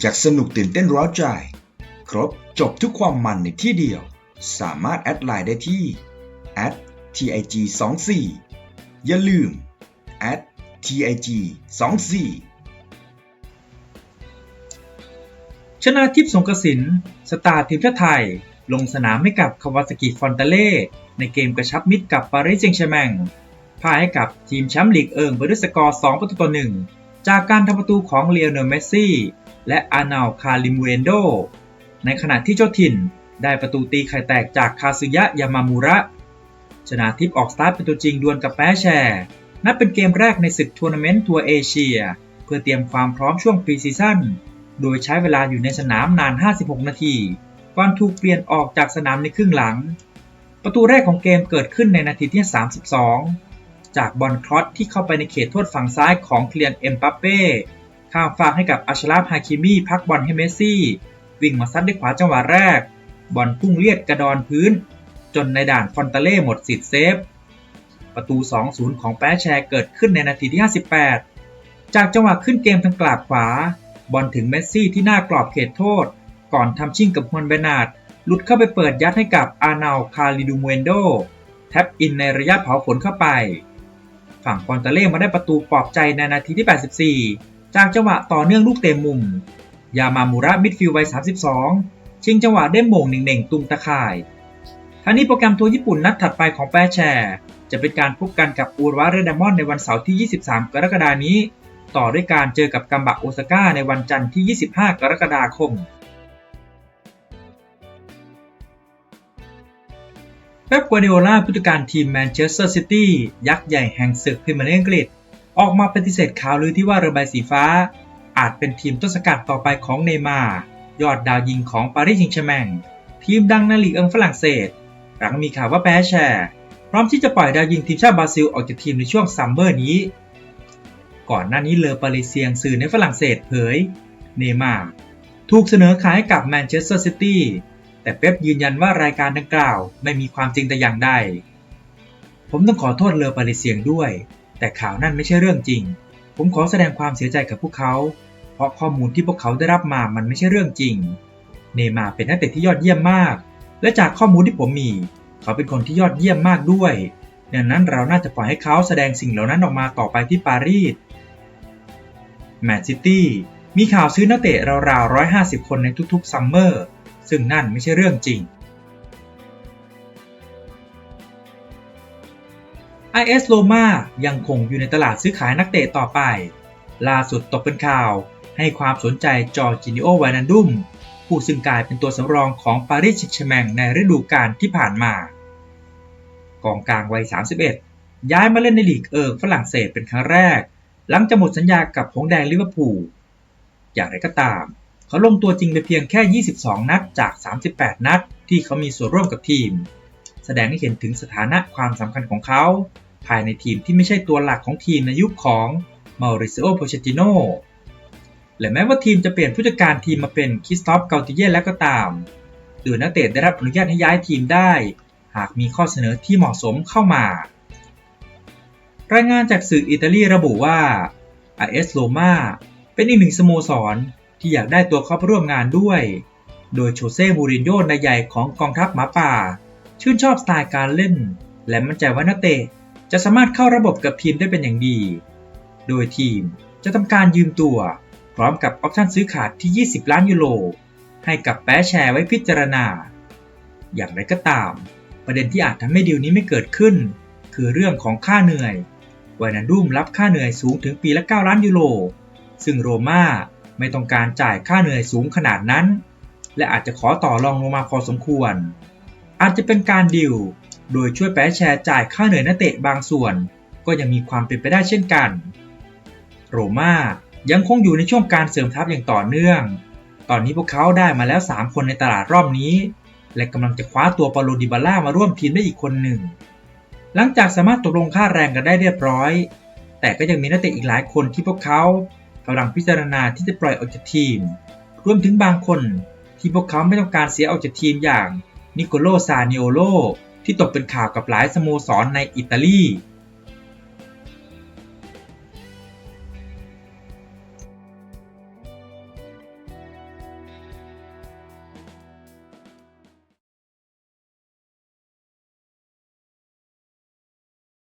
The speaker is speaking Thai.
อยากสนุกตื่นเต้นร้าวใจ ครบจบทุกความมันในที่เดียว สามารถแอดไลน์ได้ที่ @tig 2 4 อย่าลืม @tig 2 4 ชนะทิพย์สงกสินสตาร์ทีมชาติไทย ลงสนามให้กับคาวาซากิฟอนตาเล่ในเกมกระชับมิตรกับปารีสแซงต์แชร์แมงพ่ายให้กับทีมแชมป์ลีกเอิงไปด้วยสกอร์ 2 ประตูต่อ 1 จากการทำประตูของเลโอเนเมสซี่ และอานาลคาลิมเอนโด ในขณะที่เจ้าถิ่นได้ประตูตีไข่แตกจากคาซึยะยามามูระ ชนะทิพออกสตาร์ทเป็นตัวจริงดวลกับแป้แชร์นับเป็นเกมแรกในศึกทัวร์นาเมนต์ทัวร์เอเชีย เพื่อเตรียมความพร้อมช่วงปีซีซั่น โดยใช้เวลาอยู่ในสนามนาน 56 นาทีก่อนถูกเปลี่ยนออกจากสนามในครึ่งหลัง ประตูแรกของเกมเกิดขึ้นในนาทีที่ 32 จากบอลครอสที่เข้าไปในเขตโทษฝั่งซ้ายของเคลียนเอ็มปัปเป้ ข้ามฟากให้กับอัชราฟฮาคิมีพักบอลให้เมสซี่ วิ่งมาซัดด้วยขวาจังหวะแรก บอลพุ่งเลียดกระดอนพื้น จนในด่านฟอนตาเล่หมดสิทธิ์เซฟ ประตู 2-0 ของแปะแชร์เกิดขึ้นในนาทีที่ 58 จากจังหวะขึ้นเกมทางกลาบขวา บอลถึงเมสซี่ที่หน้ากรอบเขตโทษ ก่อนทำชิ่งกับฮวนเบนาร์ดหลุดเข้าไปเปิดยัดให้กับอานาลคาลิดูเมนโดแท็บอินในระยะเผาขนเข้าไป ฝั่งฟอนตาเล่มาได้ประตูปลอบใจในนาทีที่ 84 จากจังหวะต่อเนื่องลูกเต็มมุม ยามามูระมิดฟิลด์วัย 32 ชิงจังหวะได้โมงหนึ่งๆตุงตะข่ายทั้งนี้โปรแกรมทัวร์ญี่ปุ่นนัดถัดไปของแปรแชร์ จะเป็นการพบกันกับอูรวะเรดามอนในวันเสาร์ที่ 23 กรกฎานี้ ต่อด้วยการเจอกับกัมบะโอซาก้าในวันจันทร์ที่ 25 กรกฎาคมเป๊ปกัวเดโอลาผู้จัดการทีมแมนเชสเตอร์ซิตี้ยักษ์ใหญ่แห่งศึกพรีเมียร์ลีก ออกมาปฏิเสธข่าวลือที่ว่าเรือใบสีฟ้า อาจเป็นทีมต้นสกัดต่อไปของเนย์มาร์ยอดดาวยิงของปารีสแซงต์แชร์แมงทีมดังในลีกอังฝรั่งเศส หลังมีข่าวว่าแพ้แชร์ พร้อมที่จะปล่อยดาวยิงทีมชาติบราซิลออกจากทีมในช่วงซัมเมอร์นี้ ก่อนหน้านี้เลอปาริเซียงสื่อในฝรั่งเศสเผย เนย์มาร์ถูกเสนอขายให้กับแมนเชสเตอร์ซิตี้แต่เป๊ปยืนยันว่ารายการดังกล่าวไม่มีความจริงแต่อย่างใด ผมต้องขอโทษเลอปาริเซียงด้วย แต่ข่าวนั่นไม่ใช่เรื่องจริง ผมขอแสดงความเสียใจกับพวกเขา เพราะข้อมูลที่พวกเขาได้รับมามันไม่ใช่เรื่องจริง เนมาเป็นนักเตะที่ยอดเยี่ยมมาก และจากข้อมูลที่ผมมี เขาเป็นคนที่ยอดเยี่ยมมากด้วยดังนั้นเราน่าจะปล่อยให้เขาแสดงสิ่งเหล่านั้นออกมาต่อไปที่ปารีส แมนซิตี้มีข่าวซื้อนักเตะราวๆ 150 คนในทุกๆซัมเมอร์ ซึ่งนั่นไม่ใช่เรื่องจริง IS Roma ยังคงอยู่ในตลาดซื้อขายนักเตะต่อไป ล่าสุดตกเป็นข่าวให้ความสนใจจอร์จินิโอวานันดุม ผู้ซึ่งกลายเป็นตัวสำรองของปารีสแซงต์แชร์แมงในฤดูกาลที่ผ่านมา กองกลางวัย 31 ย้ายมาเล่นในลีกเอิงฝรั่งเศสเป็นครั้งแรก หลังจะหมดสัญญากับหงแดงลิเวอร์พูล อย่างไรก็ตาม เขาลงตัวจริงไปเพียงแค่ 22 นัดจาก 38 นัดที่เขามีส่วนร่วมกับทีม แสดงให้เห็นถึงสถานะความสำคัญของเขา ภายในทีมที่ไม่ใช่ตัวหลักของทีมในยุคของมาริซิโอโปเชติโนและแม้ว่าทีมจะเปลี่ยนผู้จัดการทีมมาเป็นคิสตอฟเกาติเย่แล้วก็ตามหรือนักเตะได้รับอนุญาตให้ย้ายทีมได้ หากมีข้อเสนอที่เหมาะสมเข้ามา รายงานจากสื่ออิตาลีระบุว่า AS Roma เป็นอีกหนึ่งสโมสรที่อยากได้ตัวเข้าร่วมงานด้วย โดยโชเซ่มูรินโญ่นายใหญ่ของกองทัพหมาป่า ชื่นชอบสไตล์การเล่น และมั่นใจว่านักเตะ จะสามารถเข้าระบบกับทีมได้เป็นอย่างดี โดยทีมจะทำการยืมตัว พร้อมกับออปชันซื้อขาดที่ 20 ล้านยูโร ให้กับแปะแชร์ไว้พิจารณา อย่างไรก็ตาม ประเด็นที่อาจทำให้ดีลนี้ไม่เกิดขึ้น คือเรื่องของค่าเหนื่อยวานันดุมรับค่าเหนื่อยสูงถึงปีละ 9 ล้านยูโร ซึ่งโรม่าไม่ต้องการจ่ายค่าเหนื่อยสูงขนาดนั้น และอาจจะขอต่อรองลงมาพอสมควร อาจจะเป็นการดิวโดยช่วยแปะแชร์จ่ายค่าเหนื่อยนักเตะบางส่วน ก็ยังมีความเป็นไปได้เช่นกัน โรม่ายังคงอยู่ในช่วงการเสริมทัพอย่างต่อเนื่อง ตอนนี้พวกเขาได้มาแล้ว 3 คนในตลาดรอบนี้ และกำลังจะคว้าตัวปาโลดิบาล่ามาร่วมทีมได้อีกคนหนึ่ง หลังจากสามารถตกลงค่าแรงกันได้เรียบร้อย แต่ก็ยังมีนักเตะอีกหลายคนที่พวกเขากำลังพิจารณาที่จะปล่อยออกจากทีม รวมถึงบางคนที่พวกเขาไม่ต้องการเสียออกจากทีมอย่าง นิโคโล ซานิโอโล ที่ตกเป็นข่าวกับหลายสโมสรในอิตาลี